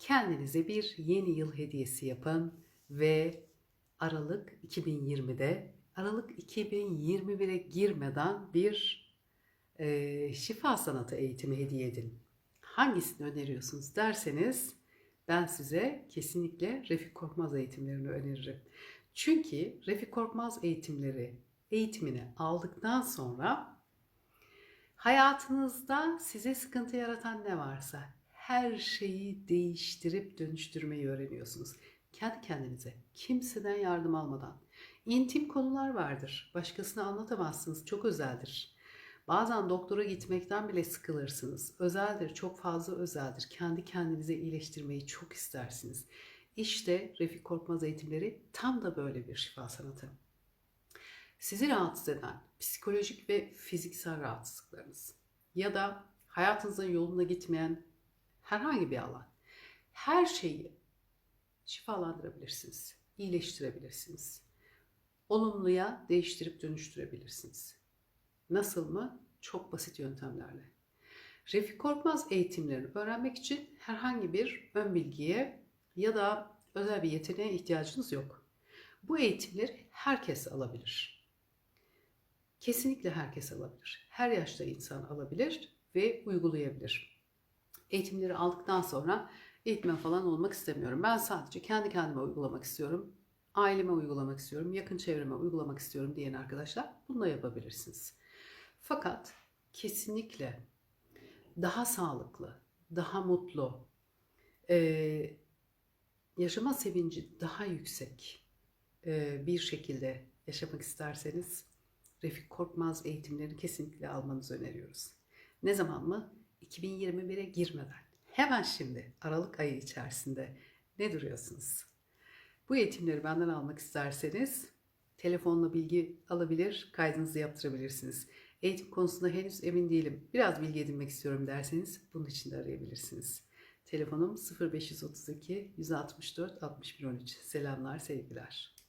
Kendinize bir yeni yıl hediyesi yapın ve Aralık 2020'de Aralık 2021'e girmeden bir e, şifa sanatı eğitimi hediye edin. Hangisini öneriyorsunuz derseniz ben size kesinlikle Refik Korkmaz eğitimlerini öneririm. Çünkü Refik Korkmaz eğitimleri eğitimini aldıktan sonra hayatınızda size sıkıntı yaratan ne varsa her şeyi değiştirip dönüştürmeyi öğreniyorsunuz. Kendi kendinize, kimseden yardım almadan. İntim konular vardır. Başkasına anlatamazsınız. Çok özeldir. Bazen doktora gitmekten bile sıkılırsınız. Özeldir, çok fazla özeldir. Kendi kendinize iyileştirmeyi çok istersiniz. İşte Refik Korkmaz eğitimleri tam da böyle bir şifa sanatı. Sizi rahatsız eden psikolojik ve fiziksel rahatsızlıklarınız ya da hayatınızın yolunda gitmeyen herhangi bir alan, her şeyi şifalandırabilirsiniz, iyileştirebilirsiniz. Olumluya değiştirip dönüştürebilirsiniz. Nasıl mı? Çok basit yöntemlerle. Refik Korkmaz eğitimlerini öğrenmek için herhangi bir ön bilgiye ya da özel bir yeteneğe ihtiyacınız yok. Bu eğitimleri herkes alabilir. Kesinlikle herkes alabilir. Her yaşta insan alabilir ve uygulayabilir. Eğitimleri aldıktan sonra eğitmen falan olmak istemiyorum. Ben sadece kendi kendime uygulamak istiyorum. Aileme uygulamak istiyorum, yakın çevreme uygulamak istiyorum diyen arkadaşlar bunu da yapabilirsiniz. Fakat kesinlikle daha sağlıklı, daha mutlu, e, yaşama sevinci daha yüksek e, bir şekilde yaşamak isterseniz Refik Korkmaz eğitimlerini kesinlikle almanızı öneriyoruz. Ne zaman mı? 2021'e girmeden. Hemen şimdi Aralık ayı içerisinde ne duruyorsunuz? Bu eğitimleri benden almak isterseniz telefonla bilgi alabilir, kaydınızı yaptırabilirsiniz. Eğitim konusunda henüz emin değilim. Biraz bilgi edinmek istiyorum derseniz bunun için de arayabilirsiniz. Telefonum 0532 164 61 13. Selamlar, sevgiler.